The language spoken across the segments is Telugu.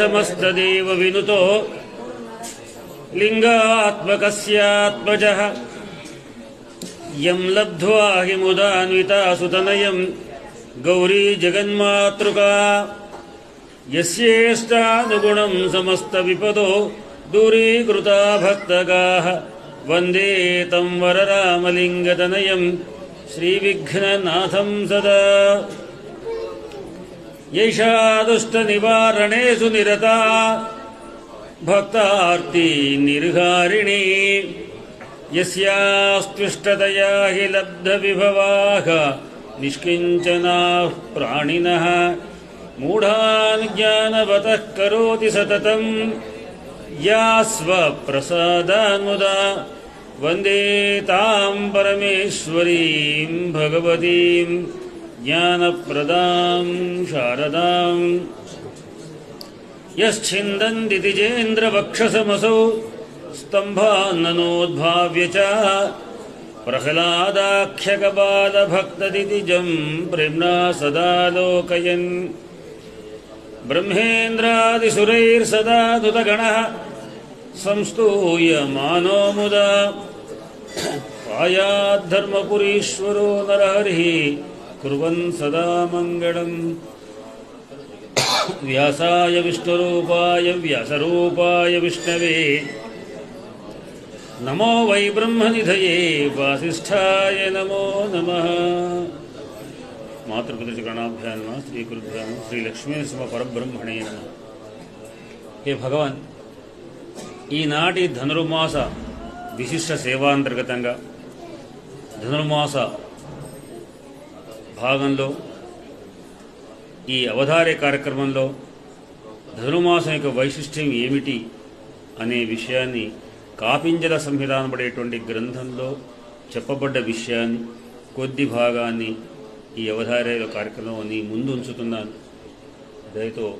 समस्तदेव विनुतो लिङ्गात्मकस्यात्मजः। यं लब्ध्वा हि मुदान्विता सुतनयम् गौरी जगन्मातृका। यस्येष्टानुगुणम् समस्तविपदो दूरीकृता भक्तगाः। वन्दे तम् वररामलिङ्गतनयम् श्रीविघ्ननाथम् सदा। यैषा दुष्टनिवारणेषु निरता। भक्तार्ती निर्हारिणी। यस्यास्त्विष्टतया हि लब्धविभवाः। निष्किञ्चनाः प्राणिनः। मूढान् ज्ञानवतः करोति सततम्। या स्वप्रसादानुदा वन्दे ताम् परमेश्वरीम् भगवतीम्। ज्ञानप्रदां शारदाम् यच्छिन्दन्तितिजेन्द्रभक्षसमसौ स्तम्भान्ननोद्भाव्य च प्रह्लादाख्यकबादभक्तदिति प्रेम्णा सदा लोकयन् ब्रह्मेन्द्रादिसुरैर्सदा दुतगणः संस्तूयमानो मुदा। पायाद्धर्मपुरीश्वरो नरहरिः कुर्वन् सदा मङ्गलम् व्यासाय विष्णुरूपाय व्यासरूपाय विष्णवे నమో వై బ్రహ్మనిధయే వాసిష్ఠాయ నమో నమ మాతృపితృగణాభ్యాన్ నమ శ్రీ గురుభ్యాం శ్రీ లక్ష్మీ నమ పరబ్రహ్మణే నమ హే భగవాన్ ఈనాటి ధనుర్మాస విశిష్ట సేవాంతర్గతంగా ధనుర్మాస భాగంలో ఈ అవధారే కార్యక్రమంలో ధనుమాసం యొక్క వైశిష్ట్యం ఏమిటి అనే విషయాన్ని కాపింజల సంహిత పడేటువంటి గ్రంథంలో చెప్పబడ్డ విషయాన్ని కొద్ది భాగాన్ని ఈ అవధారే కార్యక్రమాన్ని ముందు ఉంచుతున్నాను దయతో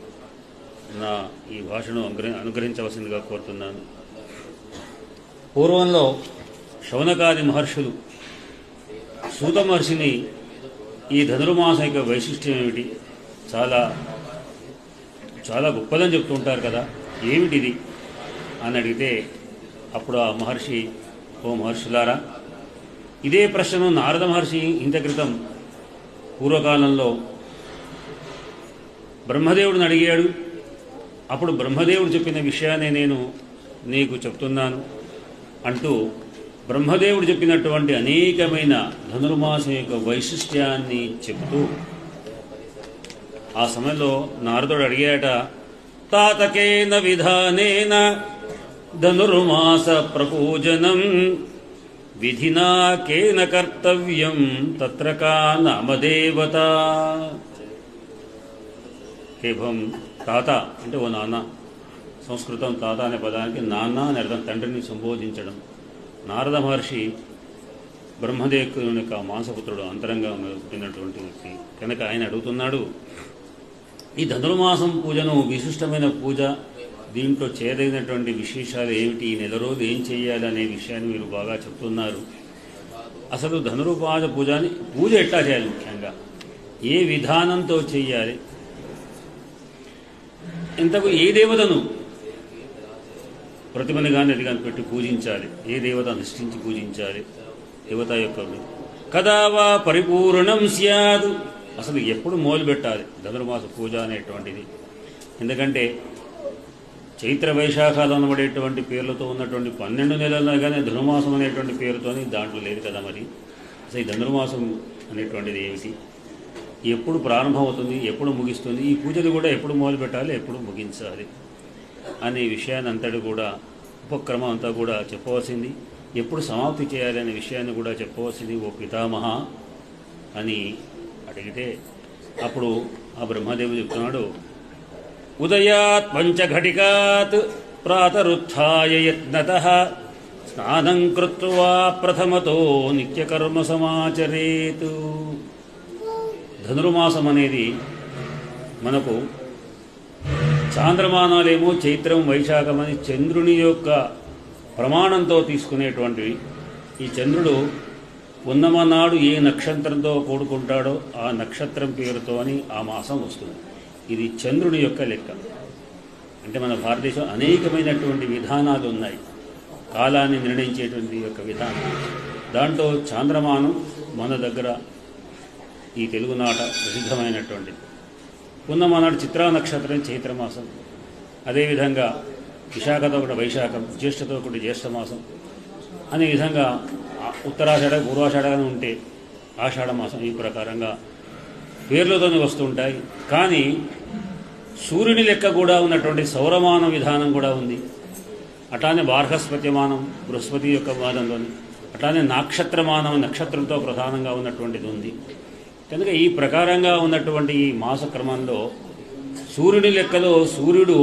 నా ఈ భాషను అనుగ్రహ అనుగ్రహించవలసిందిగా కోరుతున్నాను. పూర్వంలో శౌనకాది మహర్షులు సూత మహర్షిని ఈ ధనుర్మాసం యొక్క వైశిష్ట్యం ఏమిటి? చాలా చాలా గొప్పదని చెప్తూ ఉంటారు కదా. ఏమిటిది? అని అడిగితే అప్పుడు ఆ మహర్షి ఓ మహర్షులారా ఇదే ప్రశ్నను నారద మహర్షి ఇంత క్రితం పూర్వకాలంలో బ్రహ్మదేవుడిని అడిగాడు. అప్పుడు బ్రహ్మదేవుడు చెప్పిన విషయాన్ని నేను నీకు చెప్తున్నాను అంటూ బ్రహ్మదేవుడు చెప్పినటువంటి అనేకమైన ధనుర్మాసం యొక్క వైశిష్ట్యాన్ని చెబుతూ ఆ సమయంలో నారదుడు అడిగాట తాతకేన విధానేన ధనుర్మాస ప్రపూజనం? విధినా కేన కర్తవ్యం? తత్ర కా నామదేవత? హేభం తాత అంటే ఓ నాన్న సంస్కృతం తాత అనే పదానికి నాన్న అని అర్థం తండ్రిని సంబోధించడం. నారద మహర్షి బ్రహ్మదేవుని యొక్క మాంసపుత్రుడు అంతరంగా పుట్టినటువంటి వ్యక్తి. కనుక ఆయన అడుగుతున్నాడు ఈ ధనుర్మాసం పూజను విశిష్టమైన పూజ దీంట్లో చేరైనటువంటి విశేషాలు ఏమిటి? ఈ నెల రోజు ఏం చేయాలి అనే విషయాన్ని మీరు బాగా చెప్తున్నారు. అసలు ధనురుపాద పూజని పూజ ఎట్లా చేయాలి ముఖ్యంగా? ఏ విధానంతో చేయాలి? ఇంతకు ఏ దేవతను ప్రతిమని కానీ అది కానీ పెట్టి పూజించాలి. ఏ దేవత నిష్ఠించి పూజించాలి? దేవత యొక్క కదావా పరిపూర్ణం స్యాద్. అసలు ఎప్పుడు మొదలు పెట్టాలి? ధనుర్మాస పూజ అనేటువంటిది. ఎందుకంటే చైత్ర వైశాఖాలు అనబడేటువంటి పేర్లతో ఉన్నటువంటి పన్నెండు నెలల్లో కానీ ధనుర్మాసం అనేటువంటి పేరుతోని దాంట్లో లేదు కదా మరి. అసలు ఈ ధనుర్మాసం అనేటువంటిది ఏమిటి? ఎప్పుడు ప్రారంభమవుతుంది? ఎప్పుడు ముగిస్తుంది? ఈ పూజలు కూడా ఎప్పుడు మొదలు పెట్టాలి? ఎప్పుడు ముగించాలి? అనే విషయాన్ని అంతటి కూడా ఉపక్రమం అంతా కూడా చెప్పవలసింది. ఎప్పుడు సమాప్తి చేయాలి అనే విషయాన్ని కూడా చెప్పవలసింది ఓ పితామహ అని అడిగితే అప్పుడు ఆ బ్రహ్మదేవుడు చెప్తున్నాడు ఉదయాత్ పంచఘటికాత్ ప్రాతరుత్య యత్నత స్నానం కృత్వా ప్రథమతో నిత్యకర్మ సమాచరేతు. ధనుర్మాసం అనేది మనకు చాంద్రమానాలేమో చైత్రం వైశాఖం అని చంద్రుని యొక్క ప్రమాణంతో తీసుకునేటువంటివి ఈ చంద్రుడు ఉన్నమనాడు ఏ నక్షత్రంతో కూడుకుంటాడో ఆ నక్షత్రం పేరుతో అని ఆ మాసం వస్తుంది. ఇది చంద్రుని యొక్క లెక్క. అంటే మన భారతదేశం అనేకమైనటువంటి విధానాలు ఉన్నాయి. కాలాన్ని నిర్ణయించేటువంటి యొక్క విధానం. దాంట్లో చాంద్రమానం మన దగ్గర ఈ తెలుగునాట ప్రసిద్ధమైనటువంటిది. పున్నమనాడు చిత్రా నక్షత్రం చైత్రమాసం. అదేవిధంగా విశాఖతో ఒకటి వైశాఖం జ్యేష్ఠతో ఒకటి జ్యేష్ఠమాసం. అనే విధంగా ఉత్తరాషాఢ పూర్వాషాఢగానే ఉంటే ఆషాఢ మాసం ఈ ప్రకారంగా పేర్లతోనే వస్తుంటాయి. కానీ సూర్యుని లెక్క కూడా ఉన్నటువంటి సౌరమాన విధానం కూడా ఉంది. అట్లానే బార్హస్పత్యమానం బృహస్పతి యొక్క వాదంలోని అట్లానే నక్షత్రమానం నక్షత్రంతో ప్రధానంగా ఉన్నటువంటిది ఉంది. కనుక ఈ ప్రకారంగా ఉన్నటువంటి ఈ మాస క్రమంలో సూర్యుని లెక్కలో సూర్యుడు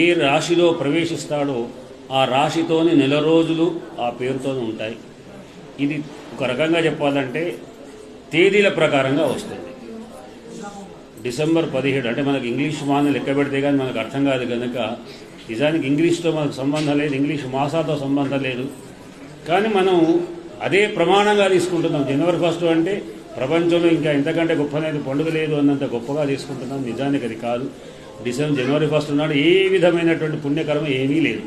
ఏ రాశిలో ప్రవేశిస్తాడో ఆ రాశితోని నెల రోజులు ఆ పేరుతోనే ఉంటాయి. ఇది ఒక రకంగా చెప్పాలంటే తేదీల ప్రకారంగా వస్తుంది. డిసెంబర్ పదిహేడు అంటే మనకు ఇంగ్లీష్ మాన లెక్క పెడితే కానీ మనకు అర్థం కాదు కనుక నిజానికి ఇంగ్లీష్తో మనకు సంబంధం లేదు ఇంగ్లీష్ మాసాతో సంబంధం లేదు. కానీ మనం అదే ప్రమాణంగా తీసుకుంటున్నాం. జనవరి ఫస్ట్ అంటే ప్రపంచంలో ఇంకా ఇంతకంటే గొప్పనైన పండుగ లేదు అన్నంత గొప్పగా తీసుకుంటున్నాం. నిజానికి అది కాదు. డిసెంబర్ జనవరి ఫస్ట్ నాడు ఏ విధమైనటువంటి పుణ్యకర్మ ఏమీ లేదు.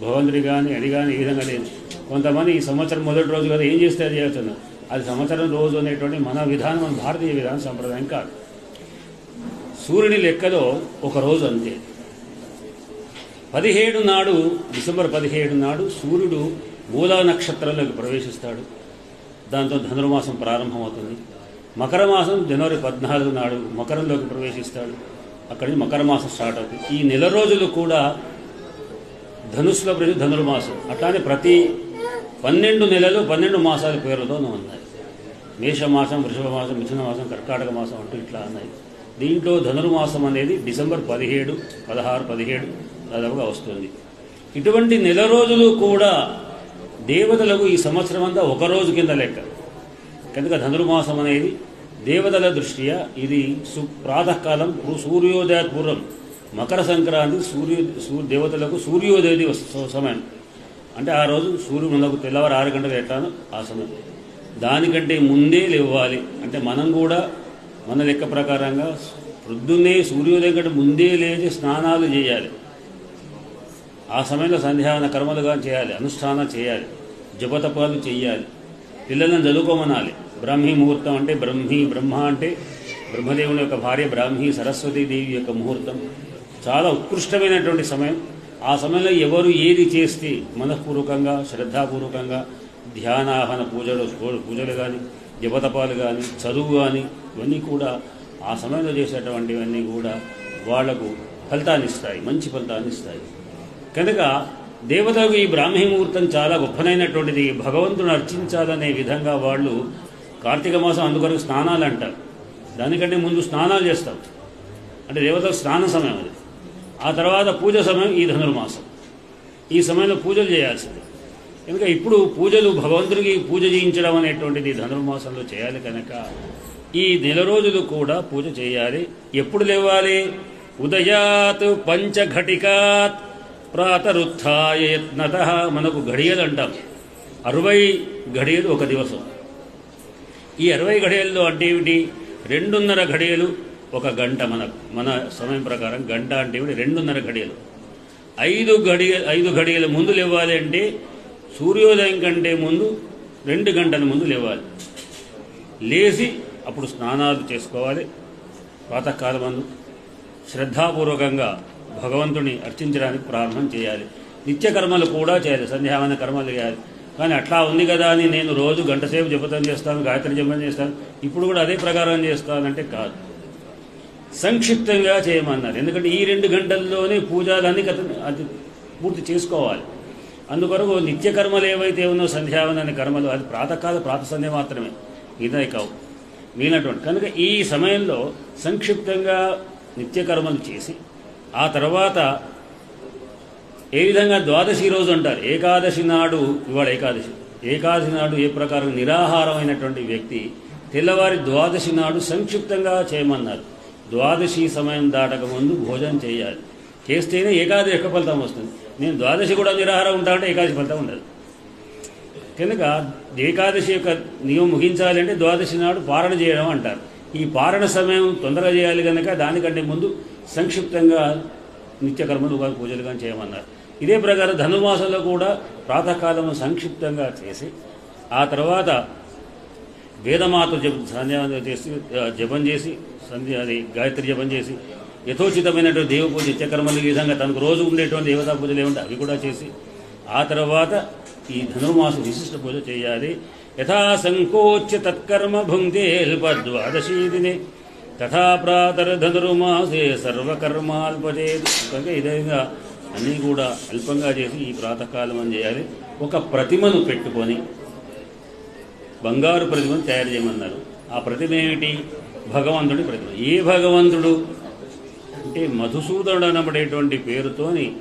భగవంతుడి కానీ అది కానీ ఈ విధంగా లేదు. కొంతమంది ఈ సంవత్సరం మొదటి రోజు కదా ఏం చేస్తే అది చేస్తున్నారు? అది సంవత్సరం రోజు అనేటువంటి మన విధానం మన భారతీయ విధానం సంప్రదాయం కాదు. సూర్యుని లెక్కలో ఒక రోజు అంతే. పదిహేడు నాడు డిసెంబర్ పదిహేడు నాడు సూర్యుడు మూలా నక్షత్రంలోకి ప్రవేశిస్తాడు. దాంతో ధనుర్మాసం ప్రారంభమవుతుంది. మకర మాసం జనవరి పద్నాలుగు నాడు మకరంలోకి ప్రవేశిస్తాడు. అక్కడి నుంచి మకర మాసం స్టార్ట్ అవుతుంది. ఈ నెల రోజులు కూడా ధనుసులో ప్రతి ధనుర్మాసం. అట్లానే ప్రతి పన్నెండు నెలలు పన్నెండు మాసాల పేర్లతో ఉన్నాయి. మేషమాసం వృషభ మాసం మిథున మాసం కర్కాటక మాసం అంటూ ఇట్లా ఉన్నాయి. దీంట్లో ధనుర్మాసం అనేది డిసెంబర్ పదిహేడు పదహారు పదిహేడు దాదాపుగా వస్తుంది. ఇటువంటి నెల రోజులు కూడా దేవతలకు ఈ సంవత్సరం అంతా ఒక రోజు కింద లెక్క. కనుక ధనుర్మాసం అనేది దేవతల దృష్ట్యా ఇది సు ప్రాతకాలం సూర్యోదయ పూర్వం. మకర సంక్రాంతి సూర్యో సూర్య దేవతలకు సూర్యోదయ సమయం. అంటే ఆ రోజు సూర్యుడు మనకు తెల్లవారు ఆరు గంటలు ఎట్లానో ఆ సమయం. దానికంటే ముందే లేవాలి. అంటే మనం కూడా మన లెక్క ప్రకారంగా ప్రొద్దున్నే సూర్యోదయం కంటే ముందే లేచి స్నానాలు చేయాలి. ఆ సమయంలో సంధ్యావన కర్మలుగా చేయాలి అనుష్ఠానం చేయాలి. జపతపాలు చెయ్యాలి. పిల్లలను చదువుకోమనాలి. బ్రాహ్మీ ముహూర్తం అంటే బ్రహ్మి బ్రహ్మ అంటే బ్రహ్మదేవుని యొక్క భార్య బ్రాహ్మీ సరస్వతీదేవి యొక్క ముహూర్తం. చాలా ఉత్కృష్టమైనటువంటి సమయం. ఆ సమయంలో ఎవరు ఏది చేస్తే మనఃపూర్వకంగా శ్రద్ధాపూర్వకంగా ధ్యానాహన పూజలు పూజలు కానీ జపతపాలు కానీ చదువు కానీ ఇవన్నీ కూడా ఆ సమయంలో చేసేటువంటివన్నీ కూడా వాళ్ళకు ఫలితాన్ని ఇస్తాయి. మంచి ఫలితాన్ని ఇస్తాయి. కనుక దేవతలకు ఈ బ్రాహ్మీ ముహూర్తం చాలా గొప్పనైనటువంటిది భగవంతుని అర్చించాలనే విధంగా వాళ్ళు కార్తీక మాసం అందుకొరకు స్నానాలు అంటారు దానికంటే ముందు స్నానాలు చేస్తాం అంటే దేవతలకు స్నాన సమయం అది. ఆ తర్వాత పూజ సమయం ఈ ధనుర్మాసం. ఈ సమయంలో పూజలు చేయాల్సింది. కనుక ఇప్పుడు పూజలు భగవంతుడికి పూజ చేయించడం అనేటువంటిది ధనుర్మాసంలో చేయాలి కనుక ఈ నెల రోజులు కూడా పూజ చేయాలి. ఎప్పుడు లేవాలి? ఉదయాత్ పంచఘటికాత్ ప్రాతరుత్థాయ యత్నత మనకు ఘడియలు అంటాం అరవై ఘడియలు ఒక దివసం. ఈ అరవై ఘడియల్లో అంటే ఏమిటి? రెండున్నర ఘడియలు ఒక గంట మన మన సమయం ప్రకారం గంట అంటే ఏమిటి? రెండున్నర ఘడియలు. ఐదు గడియ ఐదు ఘడియల ముందు లేవాలి అంటే సూర్యోదయం కంటే ముందు రెండు గంటల ముందు లేవాలి. లేచి అప్పుడు స్నానాలు చేసుకోవాలి. ప్రాతకాలం ముందు శ్రద్ధాపూర్వకంగా భగవంతుని అర్చించడానికి ప్రారంభం చేయాలి. నిత్యకర్మలు కూడా చేయాలి సంధ్యావన కర్మలు చేయాలి. కానీ అట్లా ఉంది కదా అని నేను రోజు గంట సేపు జపతం చేస్తాను గాయత్రి జపం చేస్తాను ఇప్పుడు కూడా అదే ప్రకారం చేస్తానంటే కాదు. సంక్షిప్తంగా చేయమన్నారు. ఎందుకంటే ఈ రెండు గంటల్లోనే పూజలన్నీ కథ అది పూర్తి చేసుకోవాలి. అందుకొరకు నిత్య కర్మలు ఏవైతే ఉన్నో సంధ్యావన కర్మలు అది ప్రాతకాల ప్రాత సంధ్య మాత్రమే. ఇదే కావు మిగిలినటువంటి కనుక ఈ సమయంలో సంక్షిప్తంగా నిత్యకర్మలు చేసి ఆ తర్వాత ఏ విధంగా ద్వాదశి రోజు అంటారు? ఏకాదశి నాడు ఇవాళ ఏకాదశి. ఏకాదశి నాడు ఏ ప్రకారం నిరాహారమైనటువంటి వ్యక్తి తెల్లవారి ద్వాదశి నాడు సంక్షిప్తంగా చేయమన్నారు. ద్వాదశి సమయం దాటక ముందు భోజనం చేయాలి. చేస్తేనే ఏకాదశి యొక్క ఫలితం వస్తుంది. నేను ద్వాదశి కూడా నిరాహారం ఉంటా అంటే ఏకాదశి ఫలితం ఉండదు. కనుక ఏకాదశి యొక్క నియమం ముగించాలంటే ద్వాదశి నాడు పారణ చేయడం అంటారు. ఈ పారణ సమయం తొందరగా చేయాలి కనుక దానికంటే ముందు సంక్షిప్తంగా నిత్యకర్మలు కానీ పూజలు కానీ చేయమన్నారు. ఇదే ప్రకారం ధనుర్మాసంలో కూడా ప్రాతకాలము సంక్షిప్తంగా చేసి ఆ తర్వాత వేదమాత జప చేసి జపం చేసి సంధ్య అది గాయత్రి జపం చేసి యథోచితమైనటువంటి దేవ పూజ నిత్యకర్మలు ఈ విధంగా తనకు రోజు ఉండేటువంటి దేవతా పూజలు ఏముంటే అవి కూడా చేసి ఆ తర్వాత ఈ ధనుర్మాస విశిష్ట పూజ చేయాలి. యథా సంకోచ్య తత్కర్మ భుంగేల్ప ద్వాదశీ దినే తథా ప్రాతర్ధనుర్మాసే సర్వకర్మాల్పచేది కనుక ఈ విధంగా అన్నీ కూడా అల్పంగా చేసి ఈ ప్రాతకాలం అని చేయాలి. ఒక ప్రతిమను పెట్టుకొని బంగారు ప్రతిమను తయారు చేయమన్నారు. ఆ ప్రతిమ ఏమిటి? భగవంతుడి ప్రతిమ. ఏ భగవంతుడు? అంటే మధుసూదనుడు అనబడేటువంటి పేరుతోని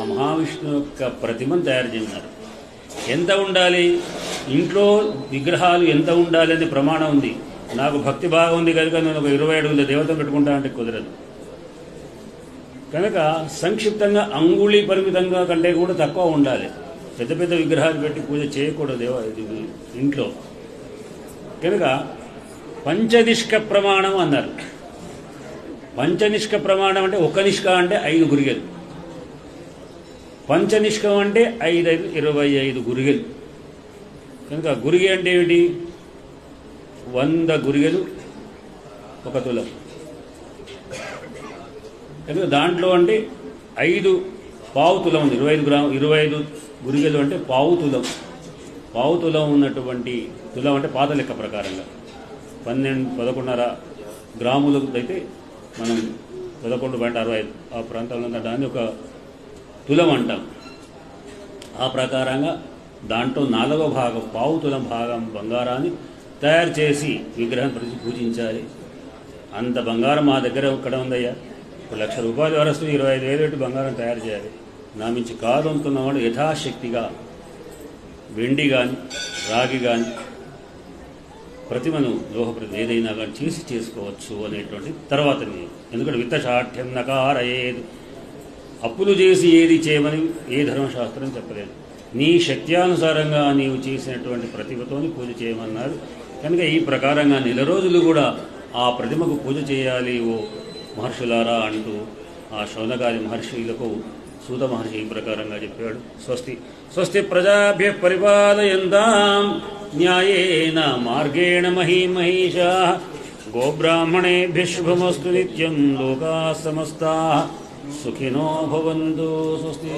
ఆ మహావిష్ణు యొక్క ప్రతిమను తయారు చేయమన్నారు. ఎంత ఉండాలి? ఇంట్లో విగ్రహాలు ఎంత ఉండాలి అనే ప్రమాణం ఉంది. నాకు భక్తి బాగా ఉంది కనుక నేను ఒక ఇరవై అడుగుల దేవతను పెట్టుకుంటా అంటే కుదరదు. కనుక సంక్షిప్తంగా అంగుళి పరిమితంగా కంటే కూడా తక్కువ ఉండాలి. పెద్ద పెద్ద విగ్రహాలు పెట్టి పూజ చేయకూడదు దేవ ఇంట్లో. కనుక పంచనిష్క ప్రమాణం అన్నారు. పంచనిష్క ప్రమాణం అంటే ఒక నిష్క అంటే ఐదు గురిగెలు. పంచనిష్కం అంటే ఐదు ఐదు ఇరవై ఐదు గురిగెలు. కనుక గురిగి అంటే ఏమిటి? వంద గురిగెలు ఒక తులం. ఎందుకంటే దాంట్లో అంటే ఐదు పావు తులం ఉంది. ఇరవై ఐదు గ్రాము ఇరవై ఐదు గురిగెలు అంటే పావు తులం. పావు తులం ఉన్నటువంటి తులం అంటే పాత లెక్క ప్రకారంగా. పన్నెండు పదకొండున్నర గ్రాములు అయితే మనం పదకొండు పాయింట్ అరవై ఐదు ఆ ప్రాంతంలో దాన్ని ఒక తులం అంటాం. ఆ ప్రకారంగా దాంట్లో నాలుగో భాగం పావు తులం భాగం బంగారాన్ని తయారు చేసి విగ్రహం ప్రతి పూజించాలి. అంత బంగారం మా దగ్గర ఇక్కడ ఉందయ్యా. ఇప్పుడు లక్ష రూపాయలు వరస్తూ ఇరవై ఐదు వేలు పెట్టి బంగారం తయారు చేయాలి. నా మించి కాదు అనుకున్నవాడు యథాశక్తిగా వెండి కానీ రాగి కానీ ప్రతిమను లోహప్రతి ఏదైనా కానీ చేసి చేసుకోవచ్చు అనేటువంటి తర్వాత ఎందుకంటే విత్తశాఠ్యం నకారయేదు. అప్పులు చేసి ఏది చేయమని ఏ ధర్మశాస్త్రం చెప్పలేదు. నీ శక్త్యానుసారంగా నీవు చేసినటువంటి ప్రతిభతోని పూజ చేయమన్నారు. కనుక ఈ ప్రకారంగా నెల రోజులు కూడా ఆ ప్రతిమకు పూజ చేయాలి ఓ మహర్షులారా అంటూ ఆ శౌనకాది మహర్షులకు సూత మహర్షి ఈ ప్రకారంగా చెప్పాడు. స్వస్తి స్వస్తి ప్రజాభ్య పరిపాలయంతాం న్యాయేన మార్గేణ మహీమహీషా గోబ్రాహ్మణేభ్య శుభమస్తు నిత్యం లోకా సమస్తా సుఖినో భవంతు. స్వస్తి.